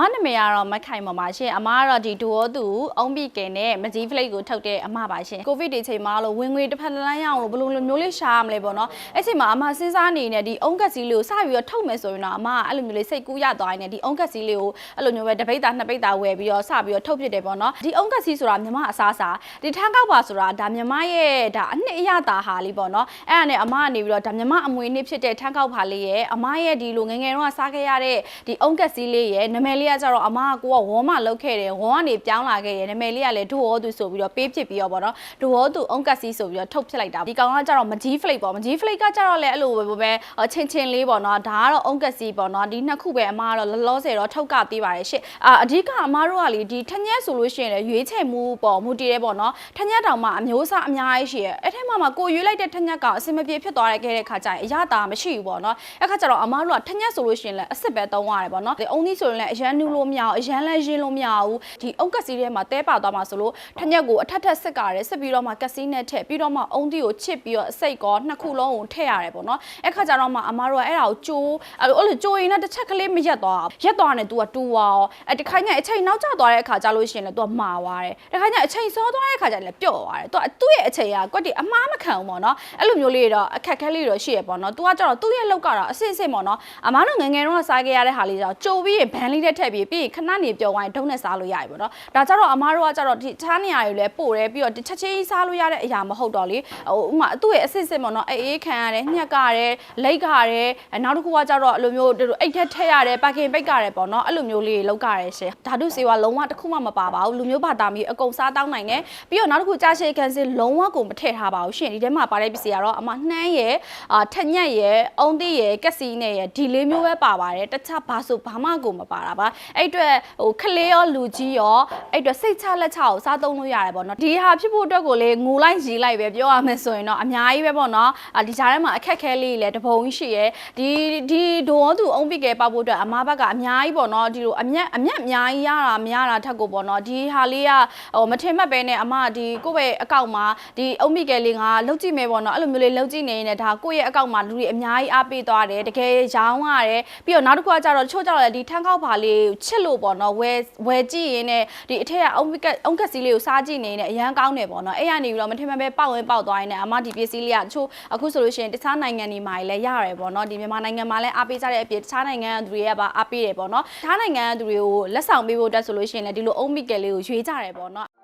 မနာမည်ကတော့မခိုင်ပါပါရှင်အမကတော့ဒီဒူဝသူအုံးပီကင်နဲ့မကြီးဖလိတ်ကိုထုတ်တဲ့အမပါရှင်ကိုဗစ်ဒီချိန်မှာလို့ဝင်ငွေတစ်ဖက်တစ်လမ်းရအောင်လို့ဘယ်လိုလိုမျိုးလေးရှာရမလဲပေါ့နော်အဲ့ချိန်မှာအမစဉ်းစားနေနေဒီအုံးကက်စီလေးကိုစပြီးတော့ထုတ်မယ်ဆိုရင်တော့အမကအဲ့လိုမျိုးလေးစိတ်ကူးရသွားရင်လည်းဒီအုံးကက်စီလေးကိုအဲ့လိုမျိုးပဲတစ်ပိတ်တာနှစ်ပိတ်တာဝယ်ပြီးတော့စပြီးတော့ထုတ်ဖြစ်တယ်ပေါ့နော်ဒီအုံးကက်စီဆိုတာမြမအစားစားဒီထန်းကောက်ပါဆိုတာဒါမြမရဲ့ဒါအနှစ်အရသာဟာလေးပေါ့နော်အဲ့ဒါနဲ့အမကနေပြီးတော့ဒါမြမအမွေနှစ်ဖြစ်တဲ့ထန်းကောက်ပါလေးရဲ့အမရဲ့ဒီလိုငယ်ငယ်တော့စားခဲ့ရတဲ့ဒီအုံးကက်စီလေးရဲ့နာမည်လေးကကြတော့အမကကိုကဝေါ်မလောက်ခဲ့တယ်ဝေါ်ကနေပြောင်းလာခဲ့တယ်နာမည်လေးကလည်းဒူဝေါသူဆိုပြီးတော့ပေးဖြစ်ပြီးတော့ပေါ့နော်ဒူဝေါသူအုံးကက်စီဆိုပြီးတော့ထုတ်ဖြစ်လိုက်တာဒီကောင်ကကြတော့မကြီးဖလိတ်ပေါ့မကြီးဖလိတ်ကကြတော့လည်းအဲ့လိုပဲပဲချင်းချင်းလေးပေါ့နော်ဒါကတော့အုံးကက်စီပေါ့နော်ဒီနှစ်ခုပဲအမကတော့လောလောဆယ်တော့ထုတ်ကပေးပါတယ်ရှင့်အာအဓိကအမတို့ကလေဒီထညက်ဆိုလို့ရှိရင်လည်းရွေးချယ်မှုပေါ့မူတည်တယ်ပေါ့နော်ထညက်တောင်မှအမျိုးအစားအများကြီးရှိရဲ့အဲ့ထဲမှာမှကိုရွေးလိုက်တဲ့ထညက်ကအစင်မပြေဖြစ်သွားတဲ့ခဲ့တဲ့ခါကျရင်အရသာမရှိဘူးပေါ့နော်အဲ့ခါကျတော့အမတို့ကထညက်ဆိုလို့ရှိရင်လည်းအစ်စ်ပဲသုံးရတယ်ပေါ့နော်ဒီအုံးသီးဆိုရင်လည်းအရန်နူးလို့မရအောင်အရန်လည်းရင်းလို့မရဘူးဒီအုံးကက်စီထဲမှာတဲပါသွားမှာဆိုလို့ထညက်ကိုအထက်ထက်စစ်ကားတယ်စစ်ပြီးတော့မှကက်စီနဲ့ထည့်ပြီးတော့မှအုံးသီးကိုချစ်ပြီးတော့အစိတ်ကောနှစ်ခုလုံးကိုထည့်ရတယ်ပေါ့နော်အဲ့ခါကျတော့မှအမတို့ကအဲ့ဒါကိုကြိုးအဲ့လိုအဲ့လိုကြိုးရင်လည်းတစ်ချက်ကလေးမရက်သွားဘူးရက်သွားတယ် तू ကတူဝါရောအဲ့တခိုင်းကအချိန်နောက်ကျသွားတဲ့အခါကျလို့ရှိရင်လည်း तू ကမာသွားတယ်တခိုင်းကအချိန်စောသွားတဲ့အခါကျရင်လည်းပျော့သွားတယ် तू သူ့ရဲ့အချိန်ကကွက်တီအမားမခံဘူးပေါ့နော်အဲ့လိုမျိုးလေးတွေတော့အခက်ခဲလေးတွေတော့ရှိရပေါ့နော် तू ကကျတော့သူ့ရဲ့လောက်ကတော့အစစ်အစစ်ပေါ့နော်အမားတို့ငယ်ငယ်တုန်းကစားခဲ့ရတဲ့ဟာလေးကျတော့ကြိုပြီးရင်ဘန်းလေးတဲ့ ထည့်ပြီးပြီးရင်ခဏနေပျော်သွားရင်ဒုံးနဲ့စားလို့ရပြီပေါ့နော်ဒါကြတော့အမားတို့ကကျတော့ဒီချားနေရာတွေလည်းပို့တယ်ပြီးတော့ချက်ချင်းစားလို့ရတဲ့အရာမဟုတ်တော့လေဟိုဥမာသူ့ရဲ့အစစ်အစစ်ပေါ့နော်အေးအေးခံရတယ်ညက်ကရတယ်လိတ်ကရတယ်နောက်တစ်ခုကကျတော့အဲ့လိုမျိုးအိတ်ထက်ထည့်ရတယ်ပါကင်ပိတ်ကရတယ်ပေါ့နော်အဲ့လိုမျိုးလေးလောက်ကြရဲရှင်ဓာတုစေဝါလုံးဝတစ်ခုမှမပါပါဘူးလူမျိုးဘာသာမျိုးအကုန်စားတောင်းနိုင်တယ်ပြီးတော့နောက်တစ်ခုကြာရှည်ကန်စင်လုံးဝကိုမထည့်ထားပါဘူးရှင်ဒီထဲမှာပါတဲ့ပစ္စည်းကတော့အမနှမ်းရယ်အာထက်ညက်ရယ်အုံးသီးရယ်ကက်စီနဲ့ရယ်ဒီလေးမျိုးပဲပါပါတယ်တခြားဘာဆိုဘာမှကိုမပါတာပါအဲ့အတွက်ဟိုခလေးရောလူကြီးရောအဲ့အတွက်စိတ်ချလက်ချကိုစားသုံးလို့ရတယ်ပေါ့နော်ဒီဟာဖြစ်ဖို့အတွက်ကိုလေငိုလိုက်ရီလိုက်ပဲပြောရမယ်ဆိုရင်တော့အများကြီးပဲပေါ့နော်အာဒီကြားထဲမှာအခက်ခဲလေးလည်းတပုံကြီးရှိရယ်ဒီဒီဒိုဝသူအုံးပိကဲပေါက်ဖို့အတွက်အမဘက်ကအများကြီးပေါ့နော်ဒီလိုအမျက်အမျက်အများကြီးရတာမရတာထက်ကိုပေါ့နော်ဒီဟာလေးကဟိုမထင်မှတ်ပဲနဲ့အမဒီကိုယ့်ရဲ့အကောင့်မှာဒီအုံးပိကဲလေးကလောက်ကြည့်မယ်ပေါ့နော်အဲ့လိုမျိုးလေးလောက်ကြည့်နေရင်ဒါကိုယ့်ရဲ့အကောင့်မှာလူတွေအများကြီးအားပေးသွားတယ်တကယ်ရောင်းရတယ်ပြီးတော့နောက်တစ်ခုကကြတော့တချို့ကြတော့ဒီထန်းကောက်ပါလေးချစ်လို့ပေါ့နော်ဝယ်ဝယ်ကြည့်ရင်လည်းဒီအထက်ကအုံးပိကအုံးကက်စီလေးကိုစားကြည့်နေရင်အရန်ကောင်းတယ်ပေါ့နော်အဲ့ရနေပြီးတော့မထင်မှတ်ပဲပေါက်ဝင်ပေါက်သွားရင်လည်းအမဒီပစ္စည်းလေးကတချို့အခုဆိုလို့ရှိရင်တခြားနိုင်ငံတွေမှာလည်းရတယ်ပေါ့နော်ဒီမြန်မာနိုင်ငံမှာလည်းအားပေးကြတဲ့အပြင်တခြားနိုင်ငံသူတွေကပါအားပေးတယ်ပေါ့နော်တခြားနိုင်ငံသူတွေကိုလက်ဆောင်ပေးဖို့အတွက်ဆိုလို့ရှိရင်လည်းဒီလိုအုံးမိကယ်လေးကိုရွေးကြတယ်ပေါ့နော်